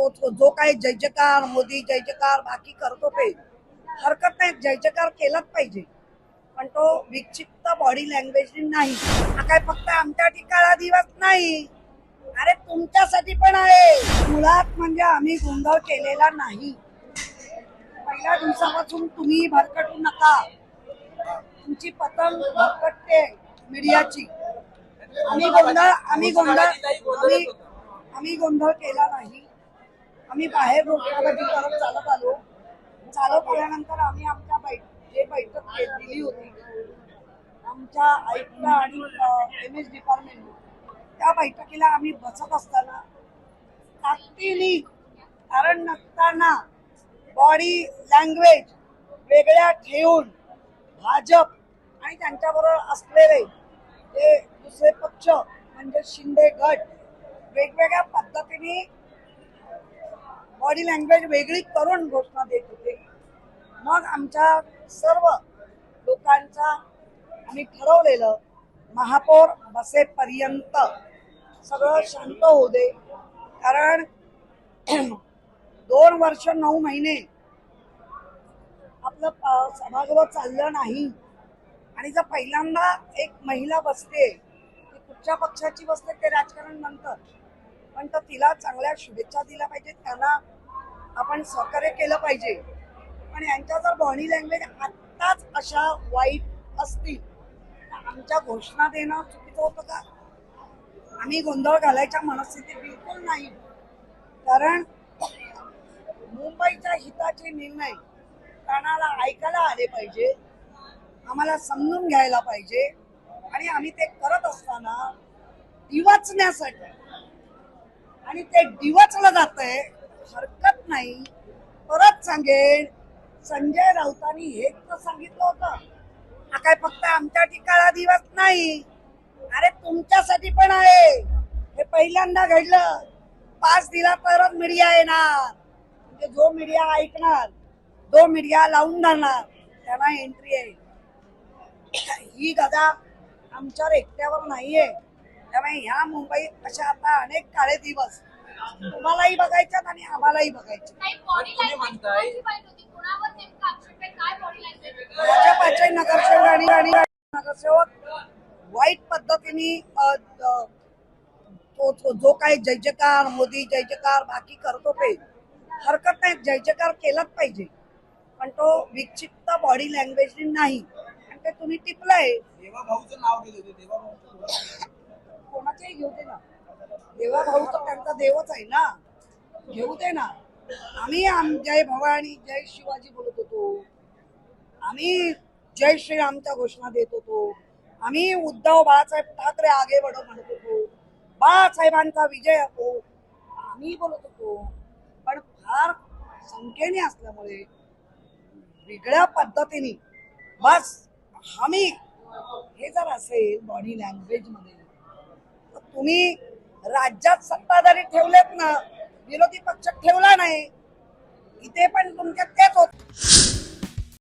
जो काही जय जयकार मोदी जय जयकार बाकी करतो ते. हरकत नाही जय जयकार केलाच पाहिजे. पण तो विक्षिप्त बॉडी लँग्वेज नाही. हा काय फक्त आमच्या ठिकाणा दिवस नाही. अरे तुमच्यासाठी पण आहे. मुळात म्हणजे आम्ही गोंधळ केलेला नाही. पहिल्या दिवसापासून तुम्ही भरकटू नका. तुमची पतंग भरकटते मीडियाची. आम्ही गोंधळ आम्ही गोंधळ आम्ही आम्ही गोंधळ केला नाही. आम्ही बाहेर रोडमध्ये करत चालत आलो. चालत आल्यानंतर आम्ही आमच्या बैठ जे बैठक के- दिली होती आमच्या आयुक्त आणि एम एस डिपार्टमेंट त्या बैठकीला आम्ही बसत असताना ताकदीने कारण नसताना बॉडी लँग्वेज वेगळ्या ठेवून भाजप आणि त्यांच्याबरोबर असलेले ते दुसरे पक्ष म्हणजे शिंदे गट वेगवेगळ्या पद्धतीने बॉडी लँग्वेज वेगळी करून घोषणा देत होते. मग आमच्या सर्व लोकांचा आम्ही ठरवलेलं महापौर बसेपर्यंत सगळं शांत होऊ दे. कारण दोन वर्ष नऊ महिने आपलं सभागृह चाललं नाही. आणि जर पहिल्यांदा एक महिला बसते ती कुठच्या पक्षाची बसते ते राजकारण नंतर पण तर तिला चांगल्या शुभेच्छा दिल्या पाहिजेत. त्यांना आपण सहकार्य केलं पाहिजे. पण यांच्या जर बॉडी लँग्वेज आत्ताच अशा वाईट असतील तर आमच्या घोषणा देणं चुकीचं होतं का? आम्ही गोंधळ घालायच्या मनस्थिती बिलकुल नाही. कारण मुंबईच्या हिताचे निर्णय कानाला ऐकायला आले पाहिजे आम्हाला समजून घ्यायला पाहिजे आणि आम्ही ते करत असताना दिवचण्यासाठी आणि ते डिवचलं जात आहे नाही. परत सांगेन संजय राऊतांनी हेच तर सांगितलं होतं. हा काय फक्त आमच्या ठिकाणा दिवस नाही. अरे तुमच्यासाठी पण आहे. हे पहिल्यांदा घडलं. पास दिला तरच मीडिया येणार. म्हणजे जो मीडिया ऐकणार जो मीडिया लावून धरणार. त्यांना एंट्री आहे. ही गदा आमच्यावर एकट्यावर नाहीये. त्यामुळे ह्या मुंबईत अशा आता अनेक काळे दिवस तुम्हालाही बघायच्यात आणि आम्हालाही बघायचे काही बॉडी तुम्ही म्हणताय- लँग्वेज पाहिजे होती. कुणावर नेमकं आक्षेप आहे? काय बॉडी लँग्वेज भाजपाचे नगरसेवक आणि आणि नगरसेवक वाईट पद्धतीने जो काही जय जयकार मोदी जय जयकार बाकी करतो ते हरकत नाही. जय जयकार केलाच पाहिजे. पण तो विक्षिप्त बॉडी लँग्वेज नाही. आणि ते तुम्ही टिपलंय. देवा भाऊचं नाव घेत होते. देवा भाऊचं कोणाचंही घेऊ दे ना. देवा भाऊ तर त्यांचा देवच आहे ना. घेऊ दे ना. आम्ही आम जय भवानी जय शिवाजी बोलत होतो. आम्ही जय श्रीरामच्या घोषणा देत होतो. आम्ही उद्धव बाळासाहेब ठाकरे आगे वडो म्हणत होतो. बाळासाहेबांचा विजय हो आम्ही बोलत होतो. पण फार संख्येने असल्यामुळे वेगळ्या पद्धतीने बस आम्ही हे जर असेल बॉडी लँग्वेजमध्ये तर तुम्ही राज्यात सत्ताधारी ठेवलेत ना विरोधी पक्ष ठेवला नाही इथे पण तुमच्यात तेच होत.